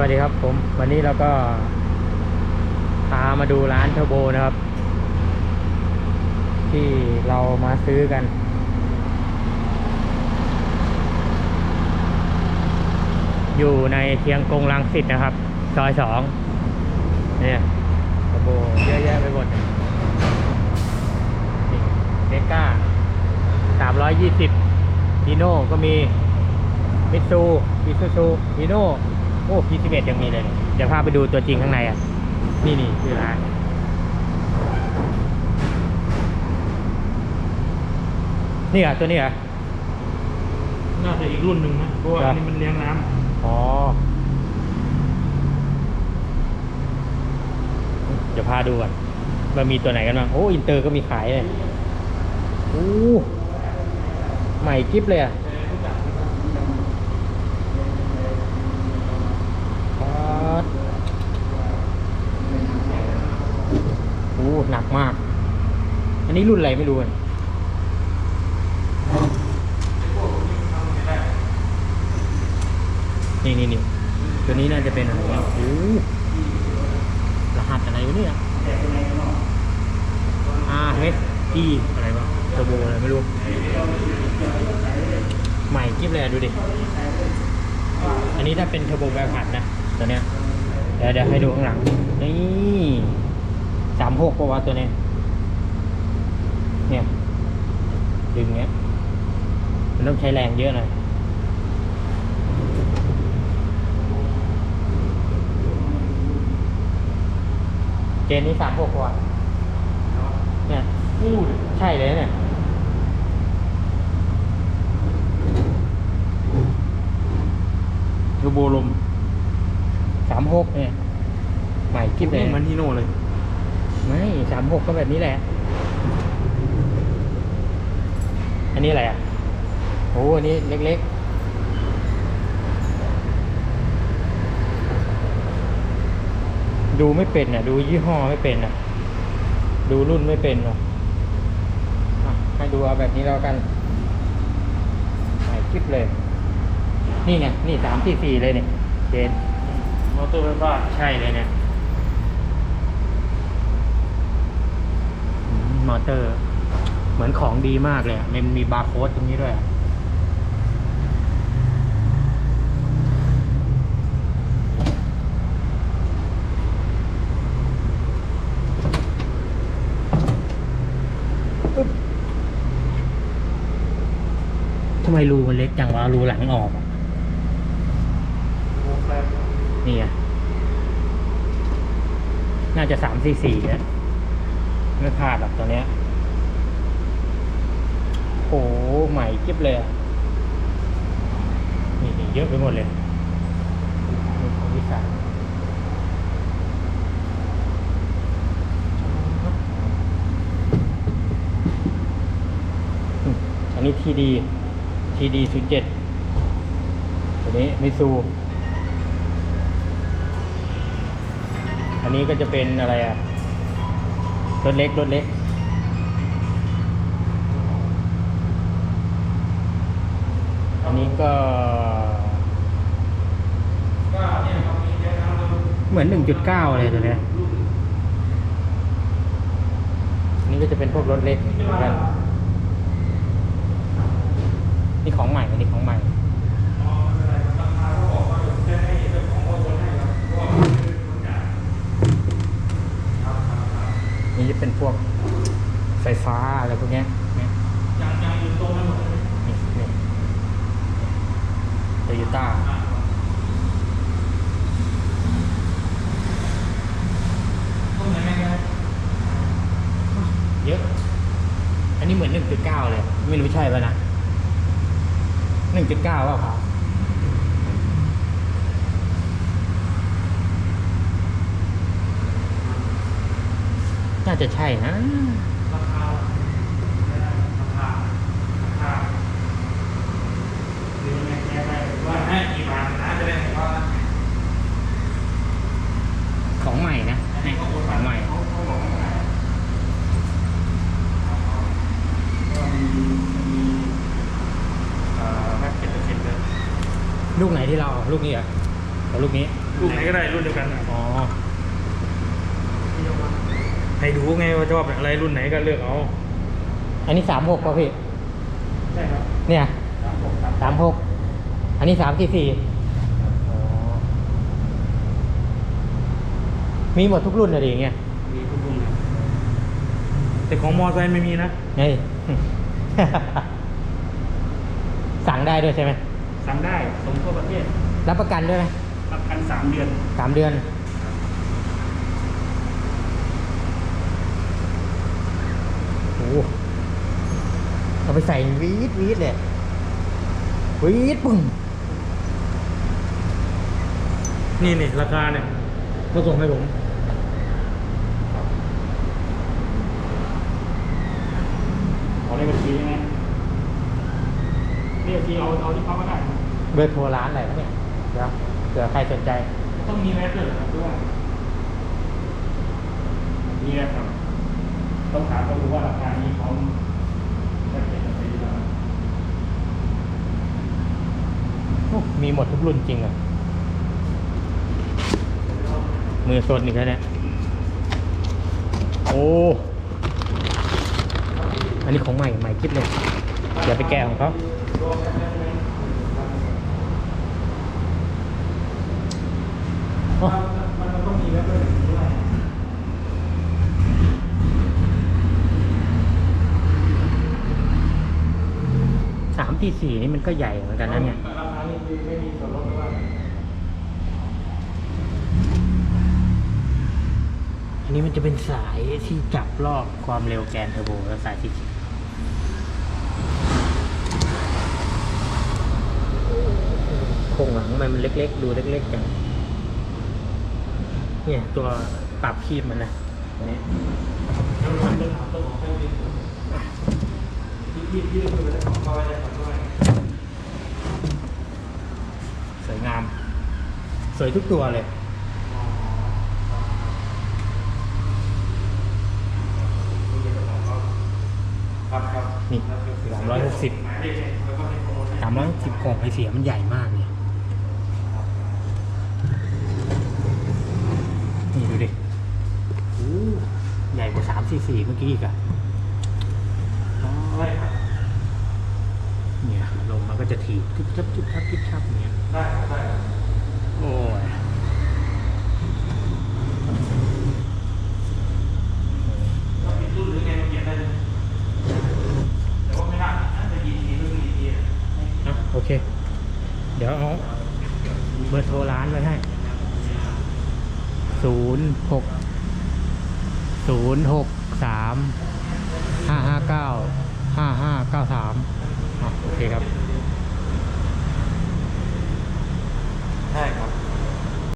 วัสดีครับผมวันนี้เราก็พามาดูร้านเทอร์โบนะครับ ที่เรามาซื้อกัน อยู่ในเทียงกงลังสิตนะครับ ซอยสองเนี่ยเทอร์โบเยอะแยะไปหมดเดก้าสามร้อยยี่สิบดีโน่ก็มีมิตซูมิซูซูฮีโน่ โอ้พีสิบเอ็ดยังมีเลยเนี่ยเดี๋ยวพาไปดูตัวจริงข้างในอะ นี่นี่คือร้านนี่เหรอะตัวนี้เหรอะ น่าจะอีกรุ่นหนึ่งนะเพราะว่าครับ อันนี้มันเลี้ยงน้ำอ๋อ เดี๋ยวพาดูก่อนว่ามีตัวไหนกันบ้าง โอ้ อินเตอร์ก็มีขายเลยโอ้ใหม่กิฟเลยอะป๊าดโอ้หนักมาก อั นนี้รุ่นอะไรไม่รู้อะนี่นี่นี่ตัวนี้น่าจะเป็นอะไรโอ้รหัสอะไรวะเนี่ย R H G อะไรวะเทอร์โบอะไรไม่รู้ ใหม่กิ๊บเลยอะดูดิ อันนี้ถ้าเป็นเทอร์โบแบบผัดนะ ตัวเนี้ย เดี๋ยวเดี๋ยวให้ดูข้างหลัง นี่สามหกปะวะตัวเนี้ย เนี่ย ดึงเนี้ย มันต้องใช้แรงเยอะหน่อยเจนนี้สามหกกว่าเนี่ยอู้ใช่เลยเนี่ยเทอร์โบลมสามหกเนี่ยใหม่กิ๊บเลยเหมือนฮีโน่เลย ไม่สามหกก็แบบนี้แหละ อันนี้อะไรอะโอ้อันนี้เล็กๆ ดูไม่เป็นอะ ดูยี่ห้อไม่เป็นอะ ดูรุ่นไม่เป็นอะอะให้ดูเอาแบบนี้แล้วกันใหม่คลิปเลย นี่ไง นี่สามสี่สี่เลยเนี่ยเจนมอเตอร์ไฟฟ้าใช่เลยเนี่ยอืมมอเตอร์ เหมือนของดีมากเลยมันมีบาร์โค้ดตรงนี้ด้วยทำไมรูมันเล็กจังวะรูหลังออกนี่ไงน่าจะสามสี่สี่นี่ยไม่พลาดหรอกตัวเนี้ย โอ้โหใหม่เกิ๊บเลยอะนี่เยอะไปหมดเลยนี่ของวิสานอืมอันนี้ทีดีทีดีศูนย์เจ็ดตัวนี้มิซูอันนี้ก็จะเป็นอะไรอะรถเล็กรถเล็ก อันนี้ก็ก็เนี่ยเขามีเลี้ยงน้ำเลยเหมือนหนึ่งจุดเก้าเลยตัวเนี้ยอันนี้ก็จะเป็นพวกรถเล็กเหมือนกันนี่ของใหม่อันนี้ของใหม่อ๋อไม่เป็นไรราคาเขาบอกว่าจะได้ให้เจ้าของเขาชนให้ครับเพราะว่ามันเป็นคนจ่ายครับครับครับนี่จะเป็นพวกไฟฟ้าอะไรพวกเนี้ยเนี่ยยังยังอยู่ตรงนั้นหมดเลยนี่นี่ โตโยต้าอ่าตรงไหนแม่งไงเยอะ อันนี้เหมือนหนึ่งจุดเก้าเลย ไม่รู้ใช่ป่ะนะหนึ่งจุดเก้าเปล่าครับน่าจะใช่นะราคาไม่ได้ราคาราคาหรือแม่งแค่ได้ว่าให้กี่บาทนะจะได้เห็นว่า ของใหม่นะ อัน นี่ นี้ก็โอน ของใหม่ เขาเขาบอกว่าไงก็มีมีเอ่อแม็กเป็นเปอร์เซ็นต์เลยลูกไหนที่เราเอาลูกนี้เหรอแล้วลูกนี้ลูกไหนก็ได้รุ่นเดียวกันอะอ๋อให้ดูไงว่าชอบอะไรรุ่นไหนก็เลือกเอาอันนี้สามหกป่ะพี่ใช่ครับเนี่ยสามหกครับสามหกอันนี้สามสี่สี่มีหมดทุกรุ่นอะไรอย่างเงี้ยมีทุกรุ่นครับแต่ของมอไซค์ไม่มีนะเฮ้ย สั่งได้ด้วยใช่ไหม สั่งได้ส่งทั่วประเทศ รับประกันด้วยไหมรับกันสามเดือน สามเดือน โอ้โหเอาไปใส่วีดวีดเลยวีดปึ้งนี่นี่ราคาเนี่ยเขาส่งให้ผมเอาเลขบัญชียังไง เลขบัญชีเอาเอาที่เขาก็ได้เบอร์โทรร้านอะไรวะเนี่ยเดี๋ยวเผื่อใครสนใจ ต้องมีแมสด้วยเหรอครับด้วยมีแมสครับต้องถามเขาดูว่าราคานี้เขาจะเก็บอะไรหรือเปล่าโอ้มีหมดทุกรุ่นจริงอะ มือสดอีกแล้วเนี่ยโอ้ อันนี้ของใหม่ใหม่คิดเลย เดี๋ยวไปแกะของเขาโอ้ มันต้องมีแมสด้วด้วยสามที่สี่นี่มันก็ใหญ่เหมือนกันนะเนี่ยราคานี้ไม่มีส่วนลดด้วยอันนี้มันจะเป็นสายที่จับรอบความเร็วแกนเทอร์โบแล้วสายที่ คงอะทำไมมันเล็ก ๆ ดูเล็กๆกันเนี่ยตัวปรับคีบมันนะเนี่ยสวยงาม สวยทุกตัวเลยนี่สามร้อยหกสิบสามร้อยสิบกล่องไอเสียมันใหญ่มากเนี่ย นี่ดูดิโอ้ใหญ่กว่า สามสี่สี่เมื่อกี้อีกอะได้ครับเนี่ยลมมันก็จะถีบทิบทับทิบทับทิบทับอย่างเงี้ยได้ครับได้ครับโอ้ยเรามีรุ่นหรือไงมาเขียนได้เลยแต่ว่าไม่น่าน่าจะยีทีหรือยีทีอะอะโอเค เดี๋ยวเอาเบอร์โทรร้านไว้ให้ศูนย์หกศูนย์หกสามห้าห้าเก้าห้าห้าเก้าสามโอเคครับ ใช่ครับ